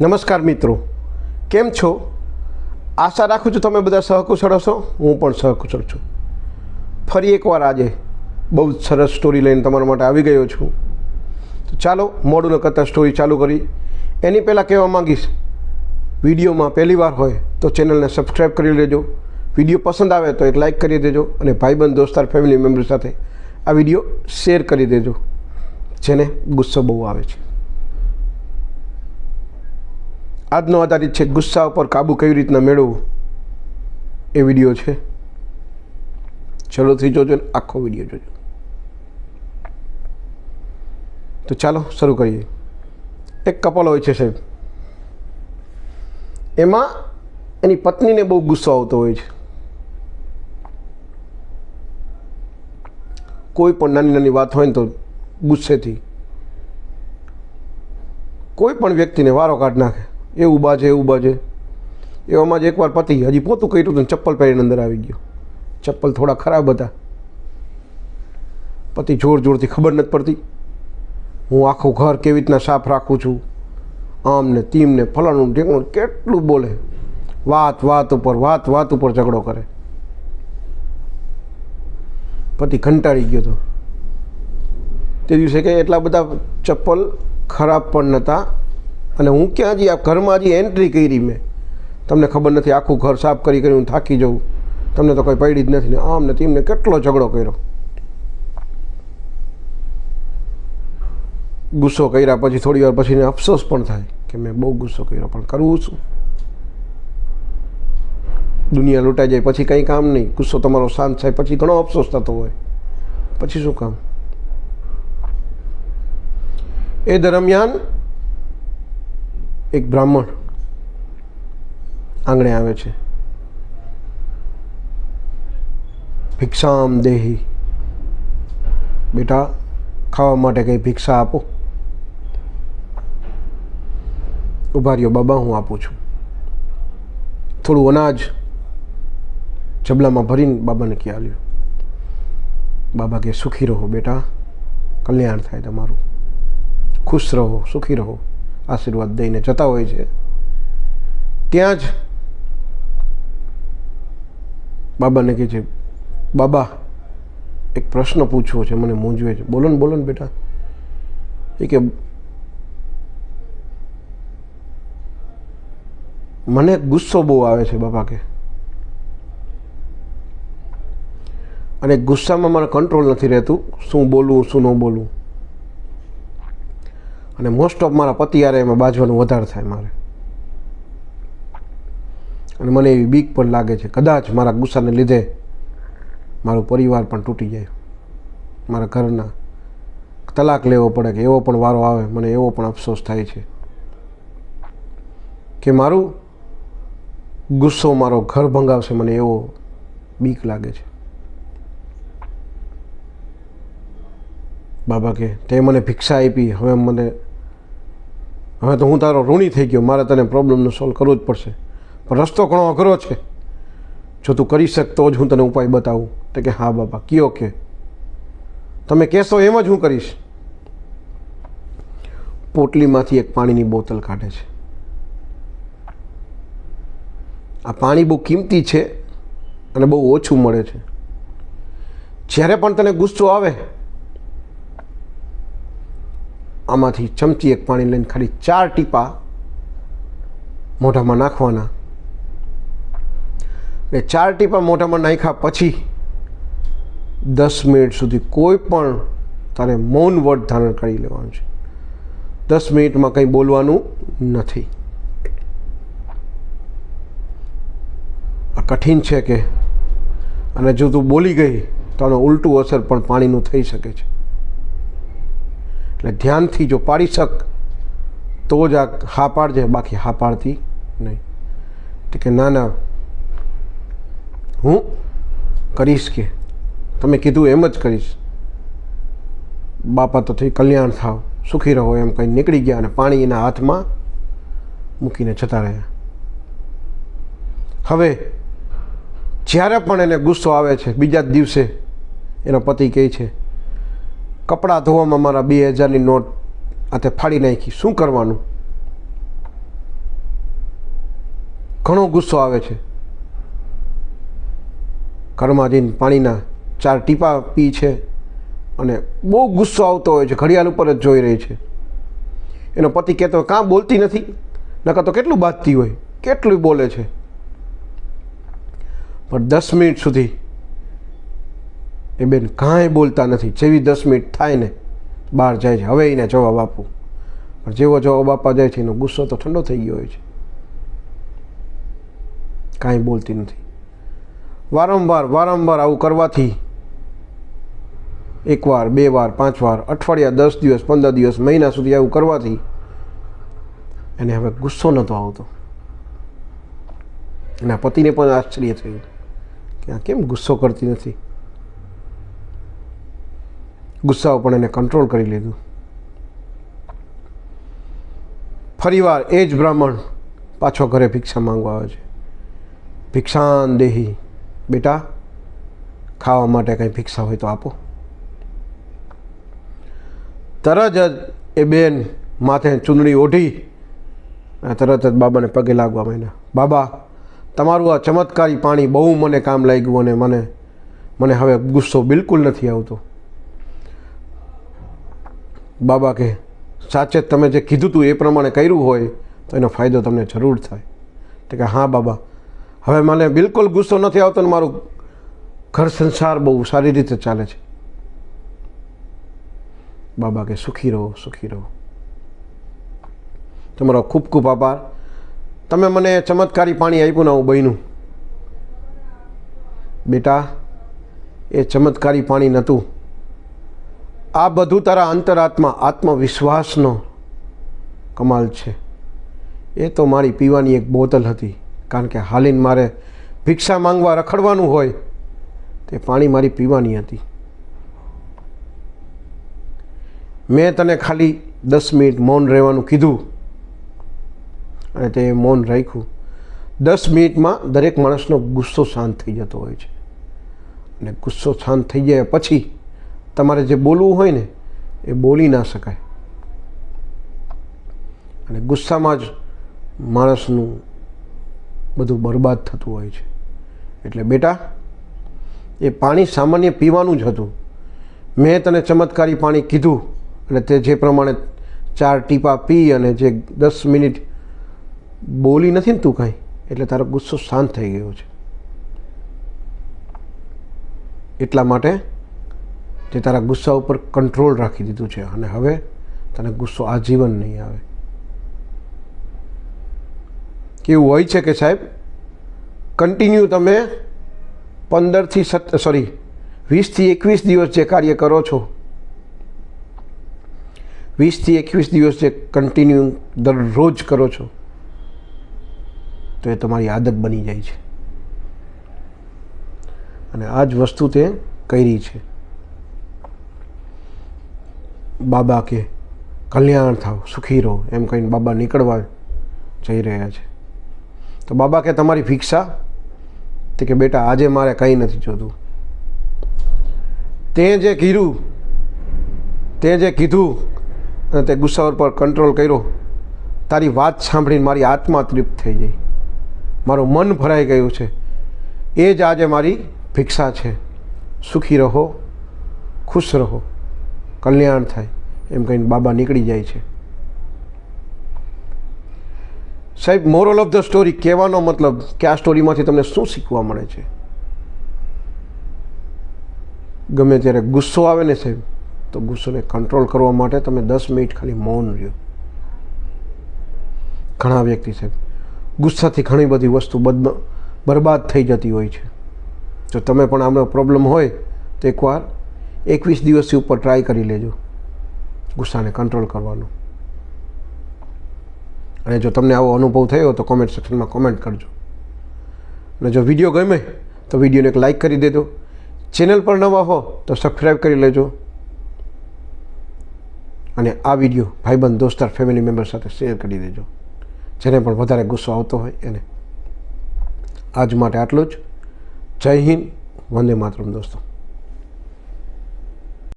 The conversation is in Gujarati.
નમસ્કાર મિત્રો. કેમ છો? આશા રાખું છું તમે બધા સહકુશળ હશો. હું પણ સહકુશળ છું. ફરી એકવાર આજે બહુ જ સરસ સ્ટોરી લઈને તમારા માટે આવી ગયો છું. તો ચાલો, મોડું ન કરતાં સ્ટોરી ચાલુ કરી. એની પહેલાં કહેવા માંગીશ, વિડીયોમાં પહેલીવાર હોય તો ચેનલને સબસ્ક્રાઈબ કરી લેજો. વીડિયો પસંદ આવે તો એક લાઇક કરી દેજો અને ભાઈબંધ દોસ્તાર ફેમિલી મેમ્બર સાથે આ વીડિયો શેર કરી દેજો. જેને ગુસ્સો બહુ આવે છે. આજનો આધારિત છે ગુસ્સા ઉપર કાબુ કેવી રીતના મેળવવું? એ વીડિયો છે. છેલ્લોથી જોજો ને આખો વીડિયો જોજો. તો ચાલો શરૂ કરીએ. એક કપલ હોય છે સાહેબ. એમાં એની પત્નીને બહુ ગુસ્સો આવતો હોય છે. કોઈ પણ નાની નાની વાત હોય ને તો ગુસ્સેથી કોઈ પણ વ્યક્તિને વારો કાઢ નાખે. એવું બાજે એવું બાજે એવામાં જ એકવાર પતિ હજી પોતું કર્યું હતું ચપ્પલ પહેરીને અંદર આવી ગયો. ચપ્પલ થોડા ખરાબ હતા. પતિ જોર જોરથી ખબર નથી પડતી. હું આખું ઘર કેવી રીતના સાફ રાખું છું? આમ ને તીમ ને ફલાણું ઢેકણું કેટલું બોલે. વાત વાત ઉપર, વાત વાત ઉપર ઝઘડો કરે. પતિ કંટાળી ગયો હતો તે દિવસે કે એટલા બધા ચપ્પલ ખરાબ પણ નહોતા અને હું ક્યાં હજી આ ઘરમાં હજી એન્ટ્રી કરી મેં? તમને ખબર નથી, આખું ઘર સાફ કરી કરી હું થાકી જાઉં. તમને તો કોઈ પડી જ નથી ને આમ નથી એમને કેટલો ઝઘડો કર્યો. ગુસ્સો કર્યા પછી થોડી વાર પછી અફસોસ પણ થાય કે મેં બહુ ગુસ્સો કર્યો, પણ કરવું શું? દુનિયા લૂંટાઈ જાય પછી કંઈ કામ નહીં. ગુસ્સો તમારો શાંત થાય, પછી ઘણો અફસોસ થતો હોય. પછી શું કામ? એ દરમિયાન એક બ્રાહ્મણ આંગણે આવે છે. ભિક્ષામ દેહી. બેટા, ખાવા માટે કંઈ ભિક્ષા આપો. ઊભા રહ્યો, બાબા, હું આપું છું. થોડું અનાજ જબલામાં ભરીને બાબાને ક્યાં આવ્યું બાબા કે, સુખી રહો બેટા, કલ્યાણ થાય તમારું. ખુશ રહો, સુખી રહો. આશીર્વાદ દઈને જતા હોય છે. ત્યાં જ બાબાને કહે છે, બાબા, એક પ્રશ્ન પૂછવો છે, મને મૂંઝવે છે. બોલો ને બોલો ને બેટા. એ કે, મને ગુસ્સો બહુ આવે છે બાપા કે. અને ગુસ્સામાં મારે કંટ્રોલ નથી રહેતું, શું બોલવું, શું ન બોલવું. અને મોસ્ટ ઓફ મારા પતિ યારે એમાં બાજવાનું વધારે થાય મારે. અને મને એવી બીક પણ લાગે છે. કદાચ મારા ગુસ્સાને લીધે મારું પરિવાર પણ તૂટી જાય. મારા ઘરના તલાક લેવો પડે કે એવો પણ વારો આવે, મને એવો પણ અફસોસ થાય છે. કે મારું ગુસ્સો મારો ઘર ભંગાવશે, મને એવો બીક લાગે છે. બાબા કે તે મને ભિક્ષા આપી, હવે મને હવે તો હું તારો ઋણી થઈ ગયો, મારે તને પ્રોબ્લેમનું સોલ્વ કરવો જ પડશે. પણ રસ્તો ઘણો અઘરો છે. જો તું કરી શકતો જ હું તને ઉપાય બતાવું. તો કે, હા બાબા, કયો કે. તમે કહેશો એમ જ હું કરીશ. પોટલીમાંથી એક પાણીની બોતલ કાઢે છે. આ પાણી બહુ કિંમતી છે અને બહુ ઓછું મળે છે. જ્યારે પણ તને ગુસ્સો આવે આમાંથી ચમચી એક પાણી લઈને ખાલી ચાર ટીપા મોઢામાં નાખવાના. એ ચાર ટીપા મોઢામાં નાખ્યા પછી દસ મિનિટ સુધી કોઈ પણ તારે મૌન વર્ડ ધારણ કરી લેવાનું છે. દસ મિનિટમાં કંઈ બોલવાનું નથી. આ કઠિન છે કે, અને જો તું બોલી ગઈ તો આનો ઉલટું અસર પણ પાણીનું થઈ શકે છે. એટલે ધ્યાનથી જો પાડી શક, તો જ આ હા પાડજે, બાકી હા પાડતી નહીં. એટલે કે, ના ના, હું કરીશ કે, તમે કીધું એમ જ કરીશ. બાપા તો થઈ કલ્યાણ થાવ, સુખી રહો, એમ કંઈ નીકળી ગયા અને પાણી એના હાથમાં મૂકીને જતા રહ્યા. હવે, જ્યારે પણ એને ગુસ્સો આવે છે, બીજા જ દિવસે એનો પતિ કહે છે કપડાં ધોવામાં મારા બે હજારની નોટ આતે ફાડી નાખી. શું કરવાનું? ઘણો ગુસ્સો આવે છે. ઘરમાં જઈને પાણીના ચાર ટીપા પી છે અને બહુ ગુસ્સો આવતો હોય છે. ઘડિયાળ ઉપર જ જોઈ રહી છે. એનો પતિ કહેતો, કાં બોલતી નથી? નકર તો કેટલું બાંધતી હોય. કેટલું બોલે છે. પણ દસ મિનિટ સુધી એ બેન કાંઈ બોલતા નથી. જેવી દસ મિનિટ થાય ને, બહાર જાય છે. હવે એને જવાબ આપું. પણ જેવો જવાબ આપવા જાય છે, એનો ગુસ્સો તો ઠંડો થઈ ગયો હોય છે. કાંઈ બોલતી નથી. વારંવાર વારંવાર આવું કરવાથી એકવાર, બે વાર, પાંચ વાર, અઠવાડિયા, દસ દિવસ, પંદર દિવસ, મહિના સુધી આવું કરવાથી એને હવે ગુસ્સો નહોતો આવતો. એના પતિને પણ આશ્ચર્ય થયું કે આ કેમ ગુસ્સો કરતી નથી? ગુસ્સાઓ પણ એને કંટ્રોલ કરી લીધું. ફરીવાર એ જ બ્રાહ્મણ પાછો ઘરે ભિક્ષા માંગવા આવે છે. ભિક્ષાન દેહી. બેટા, ખાવા માટે કંઈ ભિક્ષા હોય તો આપો. તરત જ એ બેન માથે ચૂંદડી ઓઢી અને તરત જ બાબાને પગે લાગવા માંડ્યા. બાબા, તમારું આ ચમત્કારી પાણી બહુ મને કામ લાગ્યું અને મને મને હવે ગુસ્સો બિલકુલ નથી આવતો. બાબા કે સાચે તમે જે કીધું હતું એ પ્રમાણે કર્યું હોય, તો એનો ફાયદો તમને જરૂર થાય. તો કે હા બાબા, હવે મને બિલકુલ ગુસ્સો નથી આવતો ને મારું ઘર સંસાર બહુ સારી રીતે ચાલે છે. બાબા કે સુખી રહો સુખી રહો. તમારો ખૂબ ખૂબ આભાર. તમે મને ચમત્કારી પાણી આપ્યું ને હું બન્યું. બેટા, એ ચમત્કારી પાણી નહોતું. આ બધું તારા અંતરાત્મા આત્મવિશ્વાસનો કમાલ છે. એ તો મારી પીવાની એક બોતલ હતી. કારણ કે હાલીને મારે ભિક્ષા માંગવા રખડવાનું હોય, તે પાણી મારી પીવાની હતી. મેં તને ખાલી દસ મિનિટ મૌન રહેવાનું કીધું. અને તે મૌન રાખ્યું. દસ મિનિટમાં દરેક માણસનો ગુસ્સો શાંત થઈ જતો હોય છે. અને ગુસ્સો શાંત થઈ જાય પછી તમારે જે બોલવું હોય ને, એ બોલી ના શકાય. અને ગુસ્સામાં જ માણસનું બધું બરબાદ થતું હોય છે. એટલે બેટા, એ પાણી સામાન્ય પીવાનું જ હતું. મેં તને ચમત્કારી પાણી કીધું અને તે જે પ્રમાણે ચાર ટીપા પી અને જે દસ મિનિટ બોલી નથી ને તું કાંઈ, એટલે તારો ગુસ્સો શાંત થઈ ગયો છે. એટલા માટે તે તારા ગુસ્સા ઉપર કંટ્રોલ રાખી દીધું છે અને હવે તને ગુસ્સો આજીવન નહીં આવે. કેવું હોય છે કે સાહેબ કન્ટિન્યુ તમે પંદરથી સત સોરી વીસથી એકવીસ દિવસ જે કાર્ય કરો છો, વીસથી એકવીસ દિવસ જે કન્ટિન્યુ દરરોજ કરો છો, તો એ તમારી આદત બની જાય છે. અને આ જ વસ્તુ તે કરી છે. બાબા કે, કલ્યાણ થાવ, સુખી રહો. એમ કહીને બાબા નીકળવા જઈ રહ્યા છે. તો બાબા કે, તમારી ભિક્ષા? તે કે, બેટા, આજે મારે કંઈ નથી જોતું. તે જે કીધું, તે જે કીધું, અને તે ગુસ્સા ઉપર કંટ્રોલ કર્યો, તારી વાત સાંભળીને મારી આત્મા તૃપ્ત થઈ ગઈ. મારું મન ભરાઈ ગયું છે. એ જ આજે મારી ભિક્ષા છે. સુખી રહો, ખુશ રહો. કલ્યાણ થાય. એમ કહીને બાબા નીકળી જાય છે. સાહેબ મોરલ ઓફ ધ સ્ટોરી કહેવાનો મતલબ કે આ સ્ટોરીમાંથી તમને શું શીખવા મળે છે? ગમે ત્યારે ગુસ્સો આવે ને સાહેબ, તો ગુસ્સોને કંટ્રોલ કરવા માટે તમે દસ મિનિટ ખાલી મૌન રહ્યો. ઘણા વ્યક્તિ સાહેબ, ગુસ્સાથી ઘણી બધી વસ્તુ બદ બરબાદ થઈ જતી હોય છે. જો તમે પણ આમનો પ્રોબ્લેમ હોય તો એકવાર એકવીસ દિવસથી ઉપર ટ્રાય કરી લેજો. ગુસ્સાને કંટ્રોલ કરવાનો. અને જો તમને આવો અનુભવ થયો તો કોમેન્ટ સેક્શનમાં કોમેન્ટ કરજો. અને જો વીડિયો ગમે તો વિડીયોને એક લાઇક કરી દેજો. ચેનલ પર નવા હો તો સબસ્ક્રાઈબ કરી લેજો. અને આ વીડિયો ભાઈબંધ દોસ્તાર ફેમિલી મેમ્બર સાથે શેર કરી દેજો. જેને પણ વધારે ગુસ્સો આવતો હોય એને. આજ માટે આટલું જ. જય હિન્દ. વંદે માતરમ દોસ્તો.